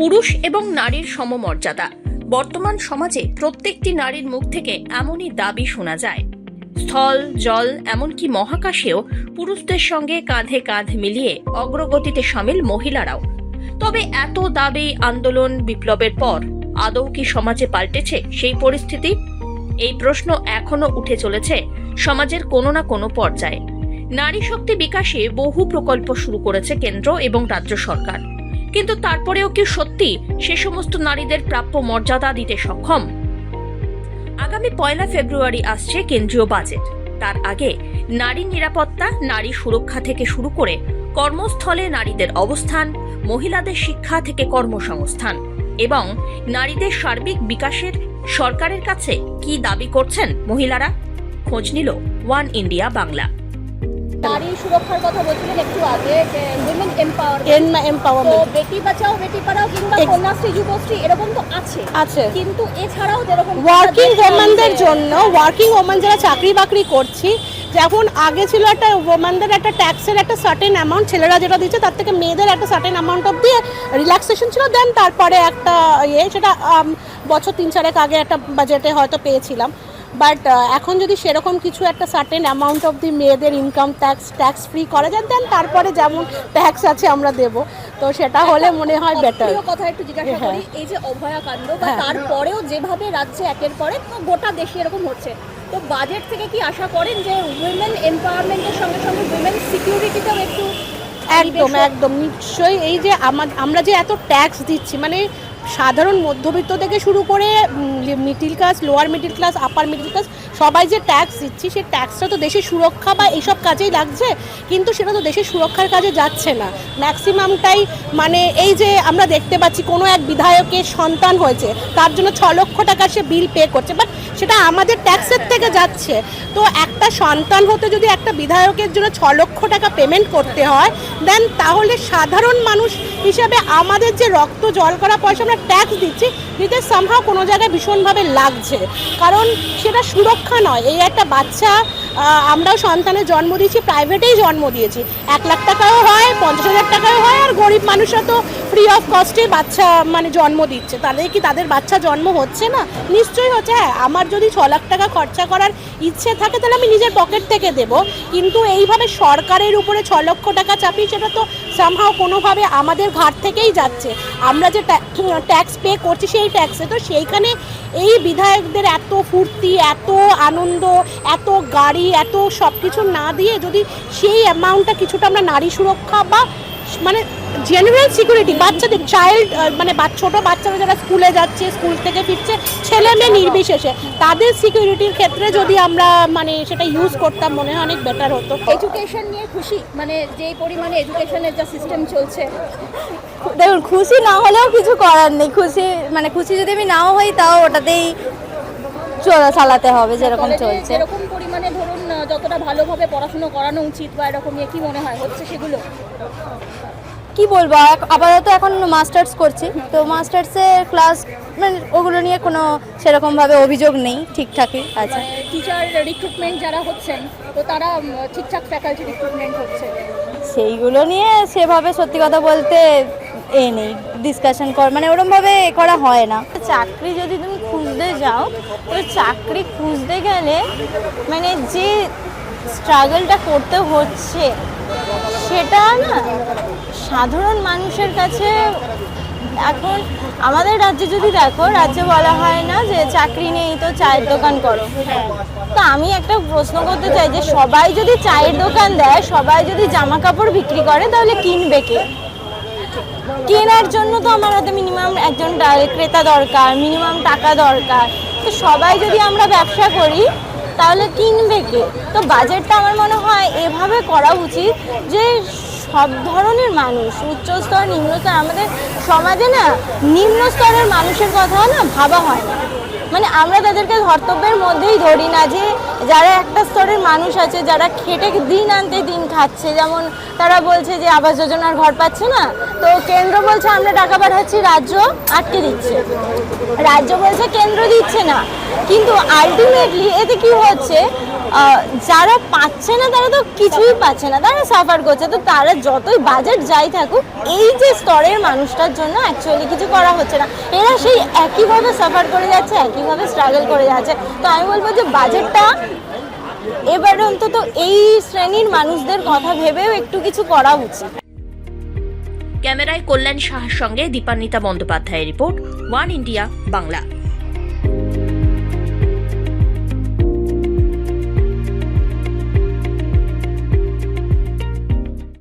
পুরুষ এবং নারীর সমমর্যাদা। বর্তমান সমাজে প্রত্যেকটি নারীর মুখ থেকে এমনই দাবি শোনা যায়। স্থল, জল, এমনকি মহাকাশেও পুরুষদের সঙ্গে কাঁধে কাঁধ মিলিয়ে অগ্রগতিতে সামিল মহিলারাও। তবে এত দাবি, আন্দোলন, বিপ্লবের পর আদৌ কি সমাজে পাল্টেছে সেই পরিস্থিতি? এই প্রশ্ন এখনও উঠে চলেছে সমাজের কোনো না কোনো পর্যায়ে। নারী শক্তি বিকাশে বহু প্রকল্প শুরু করেছে কেন্দ্র এবং রাজ্য সরকার। কিন্তু তারপরেও কি সত্যি সে সমস্ত নারীদের প্রাপ্য মর্যাদা দিতে সক্ষম? আগামী পয়লা ফেব্রুয়ারি আসছে কেন্দ্রীয় বাজেট। তার আগে নারী নিরাপত্তা, নারী সুরক্ষা থেকে শুরু করে কর্মস্থলে নারীদের অবস্থান, মহিলাদের শিক্ষা থেকে কর্মসংস্থান এবং নারীদের সার্বিক বিকাশের সরকারের কাছে কি দাবি করছেন মহিলারা? খোঁজ নিল ওয়ান ইন্ডিয়া বাংলা। নারী সুরক্ষার কথা বলছিলেন একটু আগে যে women empowerment N empowerment Beti Bachao Beti Padhao কিংবা কন্যাশ্রী যুবশ্রী এরকম তো আছে। আছে। কিন্তু এছাড়াও যেরকম ওয়ার্কিং ওমেনদের জন্য ওয়ার্কিং ওমেন যারা চাকরি বাকরি করছি যেমন আগে ছিল একটা ওমেনদের একটা ট্যাক্সের একটা সার্টেন অ্যামাউন্ট ছেলেরা যেটা দিচ্ছে তার থেকে মেয়েদের একটা সার্টেন অ্যামাউন্ট অফ দিয়ে রিল্যাক্সেশন ছিল। দেন তারপরে একটা ইয়ে সেটা বছর তিন চারেক আগে একটা বাজেটে হয়তো পেয়েছিলাম। বাট এখন যদি সেরকম কিছু একটা সার্টেন অ্যামাউন্ট অফ দি মেয়েদের ইনকাম ট্যাক্স ট্যাক্স ফ্রি করা যায় দেন তারপরে যেমন ট্যাক্স আছে আমরা দেব তো সেটা হলে মনে হয় বেটার কথা একটু জিজ্ঞাসা হ্যাঁ। করি এই যে অভয়াকাণ্ড বা হ্যাঁ। তারপরেও যেভাবে রাজ্যে একের পরে তো গোটা দেশে এরকম হচ্ছে তো বাজেট থেকে কি আশা করেন যে উইমেন এম্পাওয়ারমেন্টের সঙ্গে সঙ্গে উইমেন সিকিউরিটিতেও একটু একদম একদম নিশ্চয়ই এই যে আমা- আমরা যে এত ট্যাক্স দিচ্ছি মানে সাধারণ মধ্যবিত্ত থেকে শুরু করে middle class lower middle class upper middle class সবাই যে ট্যাক্স দিচ্ছি, সেই ট্যাক্সটা তো দেশের সুরক্ষা বা এইসব কাজেই লাগছে, কিন্তু সেটা তো দেশের সুরক্ষার কাজে যাচ্ছে না। ম্যাক্সিমামটাই মানে এই যে আমরা দেখতে পাচ্ছি, কোনো এক বিধায়কের সন্তান হয়েছে, তার জন্য ছ লক্ষ টাকা সে বিল পে করছে বাট সেটা আমাদের ট্যাক্সের থেকে যাচ্ছে। তো একটা সন্তান হতে যদি একটা বিধায়কের জন্য ছ লক্ষ টাকা পেমেন্ট করতে হয় দেন তাহলে সাধারণ মানুষ হিসাবে আমাদের যে রক্ত, জল করা পয়সা আমরা ট্যাক্স দিচ্ছি, দিতে সামহাও কোনো জায়গায় ভীষণভাবে লাগছে। কারণ সেটা সুরক্ষা নয়। এই একটা বাচ্চা আমরাও সন্তানের জন্ম দিয়েছি প্রাইভেটেই জন্ম দিয়েছি। এক লাখ টাকাও হয়, পঞ্চাশ হাজার টাকাও হয়, আর গরিব মানুষরা তো ফ্রি অফ কস্টে বাচ্চা মানে জন্ম দিচ্ছে। তাদের কি তাদের বাচ্চা জন্ম হচ্ছে না? নিশ্চয়ই হচ্ছে হ্যাঁ আমার যদি ছ লাখ টাকা খরচা করার ইচ্ছে থাকে, তাহলে আমি নিজের পকেট থেকে দেব। কিন্তু এইভাবে সরকারের উপরে ছ লক্ষ টাকা চাপিয়ে, সেটা তো সামহাও কোনোভাবে আমাদের ঘাট থেকেই যাচ্ছে। আমরা যে ট্যাক্স পে করছি সেই ট্যাক্সে তো সেইখানে এই বিধায়কদের এত ফুর্তি, এত আনন্দ, এত গাড়ি, এত সব কিছু না দিয়ে যদি সেই অ্যামাউন্টটা কিছুটা আমরা নারী সুরক্ষা বা মানে জেনারেল সিকিউরিটি বাচ্চাদের চাইল্ড মানে বা- ছোট বাচ্চারা যারা স্কুলে যাচ্ছে স্কুল থেকে ফিরছে ছেলে মেয়ে নির্বিশেষে। তাদের সিকিউরিটির ক্ষেত্রে যদি আমরা মানে সেটা ইউজ করতাম মনে হয় অনেক বেটার হতো। এডুকেশন নিয়ে খুশি? মানে যে পরিমাণে এডুকেশনের যা সিস্টেম চলছে। দেখুন খুশি না হলেও কিছু করার নেই। খুশি মানে খুশি যদি আমি নাও হই তাও ওটাতেই চলা চালাতে হবে যেরকম চলছে। যেরকম পরিমাণে ধরুন যতটা ভালোভাবে পড়াশুনো করানো উচিত বা এরকম কি মনে হয়? হচ্ছে সেগুলো? কি বলব? আপাতত এখন মাস্টার্স করছি। তো মাস্টার্সে ক্লাস মানে ওগুলো নিয়ে কোনো সেরকমভাবে অভিযোগ নেই ঠিকঠাকই আছে। টিচার রিক্রুটমেন্ট যারা হচ্ছেন তো তারা ঠিকঠাক ফ্যাকাল্টি রিক্রুটমেন্ট হচ্ছে সেইগুলো নিয়ে সেভাবে সত্যি কথা বলতে এ নেই ডিসকাশন কর মানে ওরমভাবে এ করা হয় না। চাকরি যদি তুমি খুঁজতে যাও তো চাকরি খুঁজতে গেলে মানে যে স্ট্রাগলটা করতে হচ্ছে সেটা না সাধারণ মানুষের কাছে এখন আমাদের রাজ্যে যদি দেখো, রাজ্যে বলা হয় না যে চাকরি নেই তো চায়ের দোকান করো। তো আমি একটা প্রশ্ন করতে চাই যে সবাই যদি চায়ের দোকান দেয়, সবাই যদি জামা কাপড় বিক্রি করে, তাহলে কিনবে কে? কেনার জন্য তো আমার হাতে মিনিমাম একজন ক্রেতা দরকার মিনিমাম টাকা দরকার। তো সবাই যদি আমরা ব্যবসা করি, তাহলে কিনবে কে? তো বাজেটটা আমার মনে হয় এভাবে করা উচিত যে সব ধরনের মানুষ, উচ্চ স্তর, নিম্ন স্তর, আমাদের সমাজে না নিম্ন স্তরের মানুষের কথা না ভাবা হয় না। মানে আমরা তাদেরকে ধর্তব্যের মধ্যেই ধরি না যে যারা একটা স্তরের মানুষ আছে, যারা খেটে দিন আনতে দিন খাচ্ছে। যেমন তারা বলছে যে আবাস যোজনার ঘর পাচ্ছে না, তো কেন্দ্র বলছে আমরা টাকা পাঠাচ্ছি, রাজ্য আটকে দিচ্ছে। রাজ্য বলছে কেন্দ্র দিচ্ছে না। কিন্তু আলটিমেটলি এতে কি হচ্ছে? যারা পাচ্ছে না, তারা তো কিছুই পাচ্ছে না। তারা সাফার করছে। তো তারা যতই বাজেট যাই থাকুক, এই যে স্তরের মানুষটার জন্য অ্যাকচুয়ালি কিছু করা হচ্ছে না। এরা সেই একইভাবে সাফার করে যাচ্ছে, একইভাবে স্ট্রাগল করে যাচ্ছে। তো আমি বলব যে বাজেটটা এবার অন্তত এই শ্রেণির মানুষদের কথা ভেবেও একটু কিছু করা উচিত। ক্যামেরায় কল্যাণ সাহার সঙ্গে দীপান্বিতা বন্দ্যোপাধ্যায়ের রিপোর্ট ওয়ান ইন্ডিয়া বাংলা।